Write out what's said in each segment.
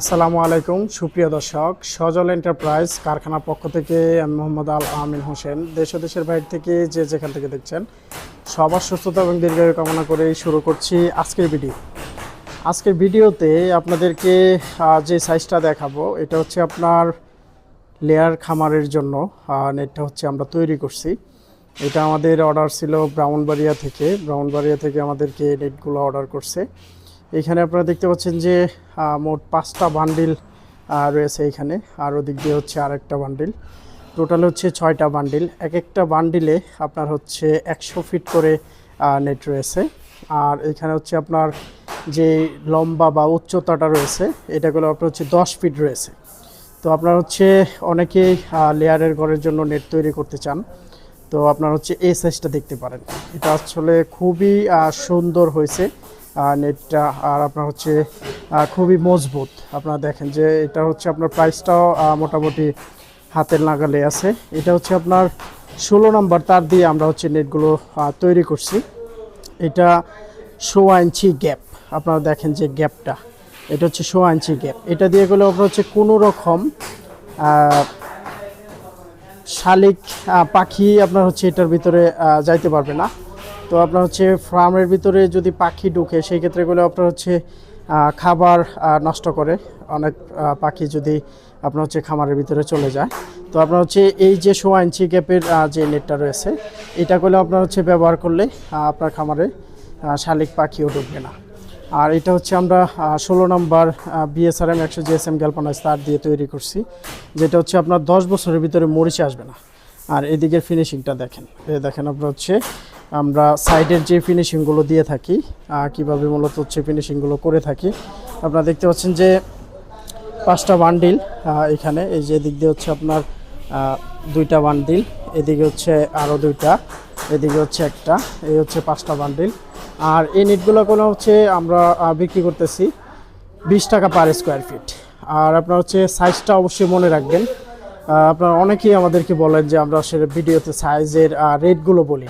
আসসালামু আলাইকুম, সুপ্রিয় দর্শক। সজল এন্টারপ্রাইজ কারখানার পক্ষ থেকে আমি মোহাম্মদ আল আমিন হোসেন। দেশ দেশের বাইরে থেকে যে যেখান থেকে দেখছেন, সবার সুস্থতা এবং দীর্ঘায়ু কামনা করেই শুরু করছি আজকের ভিডিও। আজকের ভিডিওতে আপনাদেরকে যে সাইজটা দেখাবো, এটা হচ্ছে আপনার লেয়ার খামারের জন্য। নেটটা হচ্ছে আমরা তৈরি করছি। এটা আমাদের অর্ডার ছিল ব্রাউনবাড়িয়া থেকে। ব্রাউনবাড়িয়া থেকে আমাদেরকে নেটগুলো অর্ডার করছে। এখানে আপনারা দেখতে পাচ্ছেন যে মোট পাঁচটা বান্ডিল রয়েছে এখানে। আর ওদিক দিয়ে হচ্ছে আরেকটা বান্ডিল টোটাল হচ্ছে ছয়টা বান্ডিল এক একটা বান্ডিলে আপনার হচ্ছে একশো ফিট করে নেট রয়েছে। আর এখানে হচ্ছে আপনার যে লম্বা বা উচ্চতাটা রয়েছে, এটাগুলো আপনার হচ্ছে দশ ফিট রয়েছে। তো আপনার হচ্ছে অনেকেই লেয়ারের ঘরের জন্য নেট তৈরি করতে চান। তো আপনার হচ্ছে এই সাইজটা দেখতে পারেন। এটা আসলে খুবই সুন্দর হয়েছে। নেটটা আর আপনার হচ্ছে খুবই মজবুত। আপনারা দেখেন যে এটা হচ্ছে আপনার প্রাইসটাও মোটামুটি হাতের নাগালে আছে। এটা হচ্ছে আপনার ষোলো নম্বর তার দিয়ে আমরা হচ্ছে নেটগুলো তৈরি করছি। এটা সোয়া ইঞ্চি গ্যাপ। আপনারা দেখেন যে গ্যাপটা, এটা হচ্ছে সোয়া ইঞ্চি গ্যাপ। এটা দিয়ে গেলে আপনার হচ্ছে কোনো রকম শালিক পাখি আপনার হচ্ছে এটার ভিতরে যাইতে পারবে না। তো আপনার হচ্ছে ফার্মের ভিতরে যদি পাখি ঢুকে, সেই ক্ষেত্রে গুলো আপনার হচ্ছে খাবার নষ্ট করে। অনেক পাখি যদি আপনার হচ্ছে খামারের ভিতরে চলে যায়। তো আপনার হচ্ছে এই যে সোয়া ইঞ্চি গ্যাপের যে নেটটা রয়েছে, এটা করলে আপনার হচ্ছে ব্যবহার করলে আপনার খামারে শালিক পাখিও ঢুকবে না। আর এটা হচ্ছে আমরা ষোলো নম্বর বিএসআরএম একশো জিএসএম গ্যালপানাইজ তার দিয়ে তৈরি করছি। যেটা হচ্ছে আপনার দশ বছরের ভিতরে মরিচে আসবে না। আর এদিকের ফিনিশিংটা দেখেন। দেখেন আপনার হচ্ছে আমরা সাইডের যে ফিনিশিংগুলো দিয়ে থাকি কীভাবে মূলত হচ্ছে ফিনিশিংগুলো করে থাকি, আপনারা দেখতে পাচ্ছেন যে পাঁচটা বান্ডিল এখানে। এই যে এদিক দিয়ে হচ্ছে আপনার দুইটা বান্ডিল এদিকে হচ্ছে আরও দুইটা, এদিকে হচ্ছে একটা, এই হচ্ছে পাঁচটা বান্ডিল আর এই নেটগুলো কোনো হচ্ছে আমরা বিক্রি করতেছি বিশ টাকা পার স্কোয়ার ফিট আর আপনার হচ্ছে সাইজটা অবশ্যই মনে রাখবেন। আপনার অনেকেই আমাদেরকে বলেন যে আমরা আসলে ভিডিওতে সাইজের রেটগুলো বলি।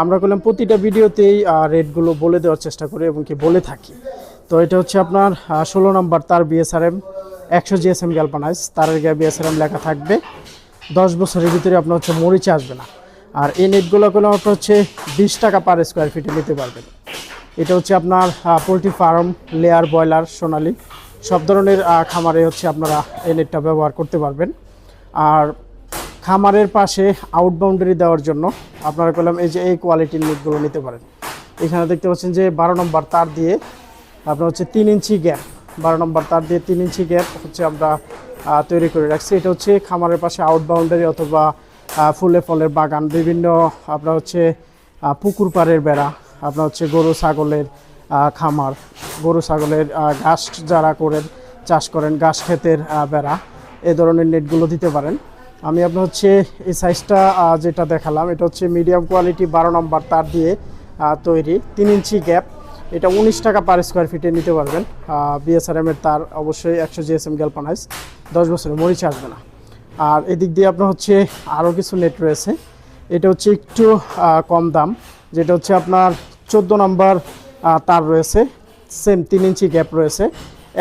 আমরা করলাম প্রতিটা ভিডিওতেই রেটগুলো বলে দেওয়ার চেষ্টা করি এবং কি বলে থাকি। তো এটা হচ্ছে আপনার ষোলো নম্বর তার বিএসআরএম একশো জিএসএম গ্যালপানাইজ তারের গায়ে বিএসআরএম লেখা থাকবে। দশ বছরের ভিতরে আপনার হচ্ছে মরিচে আসবে না। আর এই নেটগুলো কোনো আপনার হচ্ছে বিশ টাকা পার স্কোয়ার ফিটে নিতে পারবেন। এটা হচ্ছে আপনার পোলট্রি ফার্ম, লেয়ার ব্রয়লার, সোনালি, সব ধরনের খামারে হচ্ছে আপনারা এই নেটটা ব্যবহার করতে পারবেন। আর খামারের পাশে আউট বাউন্ডারি দেওয়ার জন্য আপনারা করলাম এই যে এই কোয়ালিটির নেটগুলো নিতে পারেন। এখানে দেখতে পাচ্ছেন যে বারো নম্বর তার দিয়ে আপনার হচ্ছে তিন ইঞ্চি গ্যাপ বারো নম্বর তার দিয়ে তিন ইঞ্চি গ্যাপ হচ্ছে আমরা তৈরি করে রাখছি। এটা হচ্ছে খামারের পাশে আউট বাউন্ডারি অথবা ফুলে ফলের বাগান, বিভিন্ন আপনার হচ্ছে পুকুর পাড়ের বেড়া, আপনার হচ্ছে গরু, ছাগলের খামার, গরু, ছাগলের ঘাস যারা করেন, চাষ করেন, ঘাস ক্ষেতের বেড়া, এ ধরনের নেটগুলো দিতে পারেন। আমি আপনার হচ্ছে এই সাইজটা যেটা দেখালাম, এটা হচ্ছে মিডিয়াম কোয়ালিটি বারো নম্বর তার দিয়ে তৈরি। তিন ইঞ্চি গ্যাপ এটা উনিশ টাকা পার স্কোয়ার ফিটে নিতে পারবেন। বিএসআরএম এর তার অবশ্যই একশো জিএসএম গ্যালপানাইজ দশ বছরে মরিচে আসবে না। আর এদিক দিয়ে আপনার হচ্ছে আরও কিছু নেট রয়েছে। এটা হচ্ছে একটু কম দাম, যেটা হচ্ছে আপনার চোদ্দ নম্বর তার রয়েছে। সেম তিন ইঞ্চি গ্যাপ রয়েছে।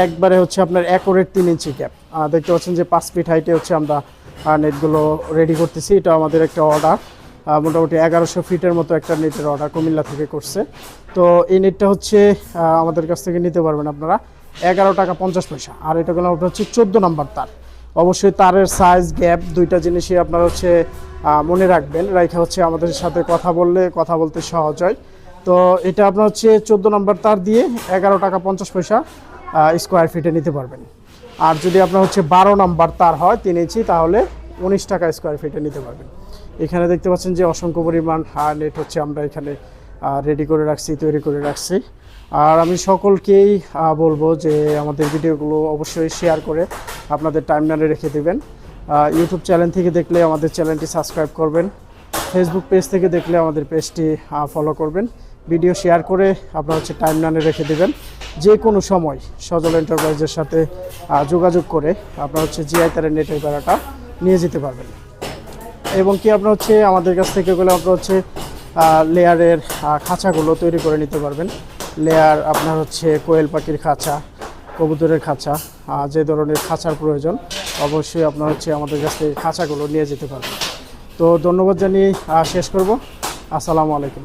একবারে হচ্ছে আপনার একরের তিন ইঞ্চি গ্যাপ দেখতে পাচ্ছেন যে পাঁচ ফিট হাইটে হচ্ছে আমরা নেটগুলো রেডি করতেছি। এটা আমাদের একটা অর্ডার মোটামুটি এগারোশো ফিটের মতো একটা নেটের অর্ডার কুমিল্লা থেকে করছে। তো এই নেটটা হচ্ছে আমাদের কাছ থেকে নিতে পারবেন আপনারা। এগারো টাকা পঞ্চাশ পয়সা। আর এটা কোনো আপনার হচ্ছে চোদ্দ নম্বর তার। অবশ্যই তারের সাইজ গ্যাপ দুইটা জিনিসই আপনারা হচ্ছে মনে রাখবেন। রাইখা হচ্ছে আমাদের সাথে কথা বললে কথা বলতে সহজ হয়। তো এটা আপনার হচ্ছে চোদ্দ নম্বর তার দিয়ে এগারো টাকা পঞ্চাশ পয়সা স্কোয়ার ফিটে নিতে পারবেন। আর যদি আপনার হচ্ছে বারো নাম্বার তার হয় তিন ইঞ্চি, তাহলে উনিশ টাকা স্কোয়ার ফিটে নিতে পারবেন। এখানে দেখতে পাচ্ছেন যে অসংখ্য পরিমাণ নেট হচ্ছে আমরা এখানে রেডি করে রাখছি, তৈরি করে রাখছি। আর আমি সকলকেই বলব যে আমাদের ভিডিওগুলো অবশ্যই শেয়ার করে আপনাদের টাইমলাইনে রেখে দেবেন। ইউটিউব চ্যানেল থেকে দেখলে আমাদের চ্যানেলটি সাবস্ক্রাইব করবেন। ফেসবুক পেজ থেকে দেখলে আমাদের পেজটি ফলো করবেন। ভিডিও শেয়ার করে আপনার হচ্ছে টাইমলাইনে রেখে দেবেন। যে কোনো সময় সজল এন্টারপ্রাইজের সাথে যোগাযোগ করে আপনার হচ্ছে জিআই তারের নেটের বেড়াটা নিয়ে যেতে পারবেন। এবং কি আপনার হচ্ছে আমাদের কাছ থেকে গেলে আপনার হচ্ছে লেয়ারের খাঁচাগুলো তৈরি করে নিতে পারবেন। লেয়ার আপনার হচ্ছে কোয়েল পাখির খাঁচা, কবুতরের খাঁচা যে ধরনের খাঁচার প্রয়োজন, অবশ্যই আপনার হচ্ছে আমাদের কাছ থেকে খাঁচাগুলো নিয়ে যেতে পারবেন। তো ধন্যবাদ জানিয়ে শেষ করব। আসসালামু আলাইকুম।